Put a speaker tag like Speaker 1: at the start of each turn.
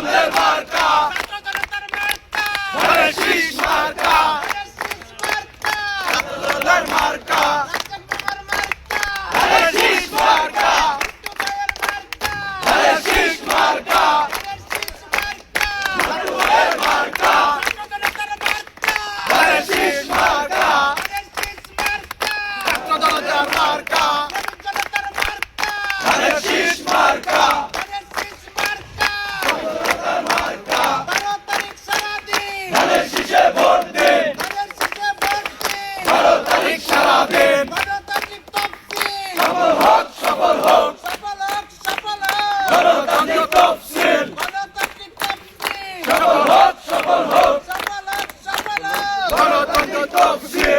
Speaker 1: Vande মালিক সারা দেন
Speaker 2: গণতান্ত্রিক তফসিল
Speaker 1: সফল হোক সফল হোক।
Speaker 2: সফল হোক সফল হোক।
Speaker 1: তফসিল